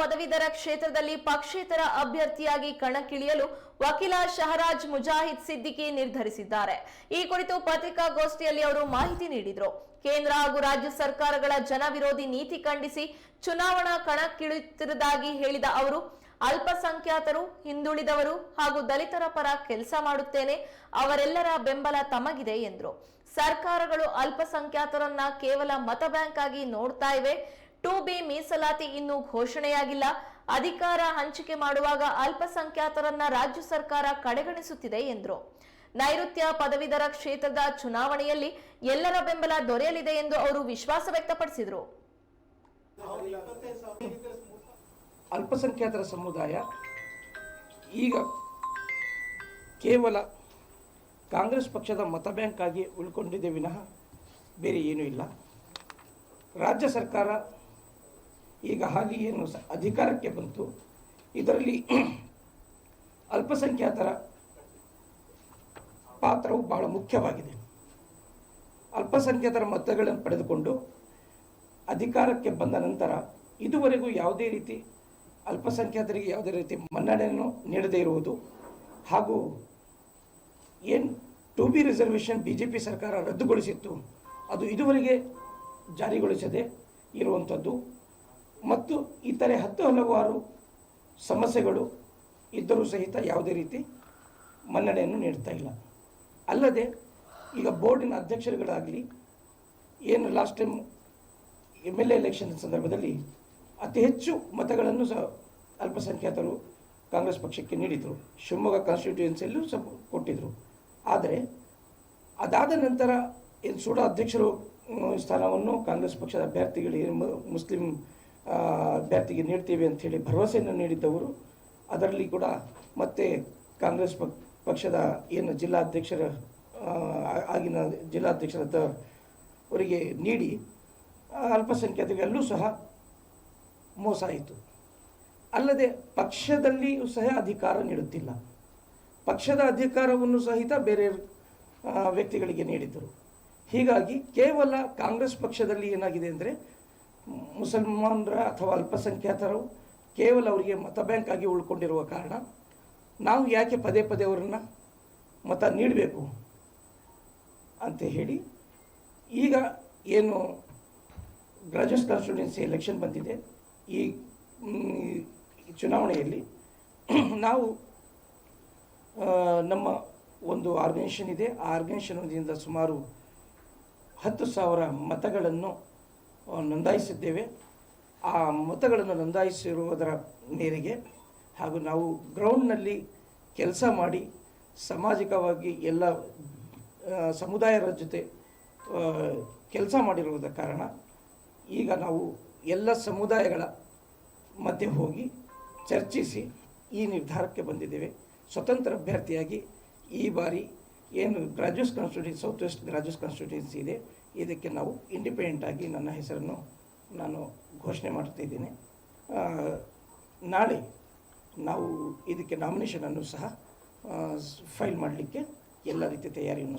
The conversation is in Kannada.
ಪದವೀಧರ ಕ್ಷೇತ್ರದಲ್ಲಿ ಪಕ್ಷೇತರ ಅಭ್ಯರ್ಥಿಯಾಗಿ ಕಣಕ್ಕಿಳಿಯಲು ವಕೀಲ ಶಹರಾಜ್ ಮುಜಾಹಿದ್ ಸಿದ್ದಿಕಿ ನಿರ್ಧರಿಸಿದ್ದಾರೆ. ಈ ಕುರಿತು ಪತ್ರಿಕಾಗೋಷ್ಠಿಯಲ್ಲಿ ಅವರು ಮಾಹಿತಿ ನೀಡಿದರು. ಕೇಂದ್ರ ಹಾಗೂ ರಾಜ್ಯ ಸರ್ಕಾರಗಳ ಜನವಿರೋಧಿ ನೀತಿ ಖಂಡಿಸಿ ಚುನಾವಣಾ ಕಣಕ್ಕಿಳಿಯುತ್ತಿರುವುದಾಗಿ ಹೇಳಿದ ಅವರು, ಅಲ್ಪಸಂಖ್ಯಾತರು, ಹಿಂದುಳಿದವರು ಹಾಗೂ ದಲಿತರ ಪರ ಕೆಲಸ ಮಾಡುತ್ತೇನೆ, ಅವರೆಲ್ಲರ ಬೆಂಬಲ ತಮಗಿದೆ ಎಂದರು. ಸರ್ಕಾರಗಳು ಅಲ್ಪಸಂಖ್ಯಾತರನ್ನ ಕೇವಲ ಮತ ಬ್ಯಾಂಕ್ ಆಗಿ ನೋಡ್ತಾ ಇವೆ. ಟು ಬಿ ಮೀಸಲಾತಿ ಇನ್ನೂ ಘೋಷಣೆಯಾಗಿಲ್ಲ. ಅಧಿಕಾರ ಹಂಚಿಕೆ ಮಾಡುವಾಗ ಅಲ್ಪಸಂಖ್ಯಾತರನ್ನ ರಾಜ್ಯ ಸರ್ಕಾರ ಕಡೆಗಣಿಸುತ್ತಿದೆ ಎಂದರು. ನೈಋತ್ಯ ಪದವೀಧರ ಕ್ಷೇತ್ರದ ಚುನಾವಣೆಯಲ್ಲಿ ಎಲ್ಲರ ಬೆಂಬಲ ದೊರೆಯಲಿದೆ ಎಂದು ಅವರು ವಿಶ್ವಾಸ ವ್ಯಕ್ತಪಡಿಸಿದರು. ಅಲ್ಪಸಂಖ್ಯಾತರ ಸಮುದಾಯ ಈಗ ಕೇವಲ ಕಾಂಗ್ರೆಸ್ ಪಕ್ಷದ ಮತ ಬ್ಯಾಂಕ್ ಆಗಿ ಉಳ್ಕೊಂಡಿದೆ ವಿನಃ ಬೇರೆ ಏನೂ ಇಲ್ಲ. ರಾಜ್ಯ ಸರ್ಕಾರ ಈಗ ಹಾಲಿ ಏನು ಅಧಿಕಾರಕ್ಕೆ ಬಂತು. ಇದರಲ್ಲಿ ಅಲ್ಪಸಂಖ್ಯಾತರ ಪಾತ್ರವು ಬಹಳ ಮುಖ್ಯವಾಗಿದೆ. ಅಲ್ಪಸಂಖ್ಯಾತರ ಮತಗಳನ್ನು ಪಡೆದುಕೊಂಡು ಅಧಿಕಾರಕ್ಕೆ ಬಂದ ನಂತರ ಇದುವರೆಗೂ ಯಾವುದೇ ರೀತಿ ಅಲ್ಪಸಂಖ್ಯಾತರಿಗೆ ಯಾವುದೇ ರೀತಿ ಮನ್ನಣೆಯನ್ನು ನೀಡದೇ ಇರುವುದು ಹಾಗೂ ಏನು two B reservation B J P ಸರ್ಕಾರ ರದ್ದುಗೊಳಿಸಿತ್ತು, ಅದು ಇದುವರೆಗೆ ಜಾರಿಗೊಳಿಸದೆ ಇರುವಂಥದ್ದು. ಮತ್ತು ಇತರೆ ಹತ್ತು ಹಲವಾರು ಸಮಸ್ಯೆಗಳು ಇದ್ದರೂ ಸಹಿತ ಯಾವುದೇ ರೀತಿ ಮನ್ನಣೆಯನ್ನು ನೀಡ್ತಾ ಇಲ್ಲ. ಅಲ್ಲದೆ ಈಗ ಬೋರ್ಡಿನ ಅಧ್ಯಕ್ಷರುಗಳಾಗಲಿ, ಏನು last time M L A election ಸಂದರ್ಭದಲ್ಲಿ ಅತಿ ಹೆಚ್ಚು ಮತಗಳನ್ನು ಸಹ ಅಲ್ಪಸಂಖ್ಯಾತರು ಕಾಂಗ್ರೆಸ್ ಪಕ್ಷಕ್ಕೆ ನೀಡಿದರು. ಶಿವಮೊಗ್ಗ ಕಾನ್ಸ್ಟಿಟ್ಯೂಯೆನ್ಸಿಯಲ್ಲೂ ಸಹ ಕೊಟ್ಟಿದ್ದರು ಆದರೆ ಅದಾದ ನಂತರ ಏನು ಸೂಡ ಅಧ್ಯಕ್ಷರು ಸ್ಥಾನವನ್ನು ಕಾಂಗ್ರೆಸ್ ಪಕ್ಷದ ಅಭ್ಯರ್ಥಿಗಳಿಗೆ ಮುಸ್ಲಿಂ ಅಭ್ಯರ್ಥಿಗೆ ನೀಡ್ತೀವಿ ಅಂಥೇಳಿ ಭರವಸೆಯನ್ನು ನೀಡಿದ್ದವರು. ಅದರಲ್ಲಿ ಕೂಡ ಮತ್ತೆ ಕಾಂಗ್ರೆಸ್ ಪಕ್, ಪಕ್ಷದ ಏನು ಜಿಲ್ಲಾಧ್ಯಕ್ಷರ ಆಗಿನ ಜಿಲ್ಲಾಧ್ಯಕ್ಷರ ಅವರಿಗೆ ನೀಡಿ ಅಲ್ಪಸಂಖ್ಯಾತರಿಗೆಲ್ಲೂ ಸಹ ಮೋಸ ಆಯಿತು. ಅಲ್ಲದೆ ಪಕ್ಷದಲ್ಲಿಯೂ ಸಹ ಅಧಿಕಾರ ನೀಡುತ್ತಿಲ್ಲ. ಪಕ್ಷದ ಅಧಿಕಾರವನ್ನು ಸಹಿತ ಬೇರೆ ವ್ಯಕ್ತಿಗಳಿಗೆ ನೀಡಿದ್ದರು. ಹೀಗಾಗಿ ಕೇವಲ ಕಾಂಗ್ರೆಸ್ ಪಕ್ಷದಲ್ಲಿ ಏನಾಗಿದೆ ಅಂದರೆ ಮುಸಲ್ಮಾನರ ಅಥವಾ ಅಲ್ಪಸಂಖ್ಯಾತರು ಕೇವಲ ಅವರಿಗೆ ಮತ ಬ್ಯಾಂಕ್ ಆಗಿ ಉಳ್ಕೊಂಡಿರುವ ಕಾರಣ ನಾವು ಯಾಕೆ ಪದೇ ಪದೇ ಅವರನ್ನು ಮತ ನೀಡಬೇಕು ಅಂತ ಹೇಳಿ ಈಗ ಏನು ಗ್ರಾಜುಯೇಟ್ ಕಾನ್ಸ್ಟಿಟ್ಯೂನ್ಸಿ ಎಲೆಕ್ಷನ್ ಬಂದಿದೆ. ಈ ಚುನಾವಣೆಯಲ್ಲಿ ನಾವು ನಮ್ಮ ಒಂದು ಆರ್ಗನೈಸೇಷನ್ ಇದೆ. ಆ ಆರ್ಗನೈಸೇಷನ್ದಿಂದ ಸುಮಾರು ಹತ್ತು ಸಾವಿರ ಮತಗಳನ್ನು ನೋಂದಾಯಿಸಿದ್ದೇವೆ. ಆ ಮತಗಳನ್ನು ನೋಂದಾಯಿಸಿರುವುದರ ಮೇರೆಗೆ ಹಾಗೂ ನಾವು ಗ್ರೌಂಡ್ನಲ್ಲಿ ಕೆಲಸ ಮಾಡಿ ಸಾಮಾಜಿಕವಾಗಿ ಎಲ್ಲ ಸಮುದಾಯರ ಜೊತೆ ಕೆಲಸ ಮಾಡಿರುವುದರ ಕಾರಣ ಈಗ ನಾವು ಎಲ್ಲ ಸಮುದಾಯಗಳ ಮಧ್ಯೆ ಹೋಗಿ ಚರ್ಚಿಸಿ ಈ ನಿರ್ಧಾರಕ್ಕೆ ಬಂದಿದ್ದೇವೆ. ಸ್ವತಂತ್ರ ಅಭ್ಯರ್ಥಿಯಾಗಿ ಈ ಬಾರಿ ಏನು graduates constituency south west graduates constituency ಇದೆ, ಇದಕ್ಕೆ ನಾವು ಇಂಡಿಪೆಂಡೆಂಟ್ ಆಗಿ ನನ್ನ ಹೆಸರನ್ನು ನಾನು ಘೋಷಣೆ ಮಾಡ್ತಿದ್ದೀನಿ ನಾಳೆ ನಾವು ಇದಕ್ಕೆ ನಾಮಿನೇಷನನ್ನು ಸಹ ಫೈಲ್ ಮಾಡಲಿಕ್ಕೆ ಎಲ್ಲ ರೀತಿಯ ತಯಾರಿಯನ್ನು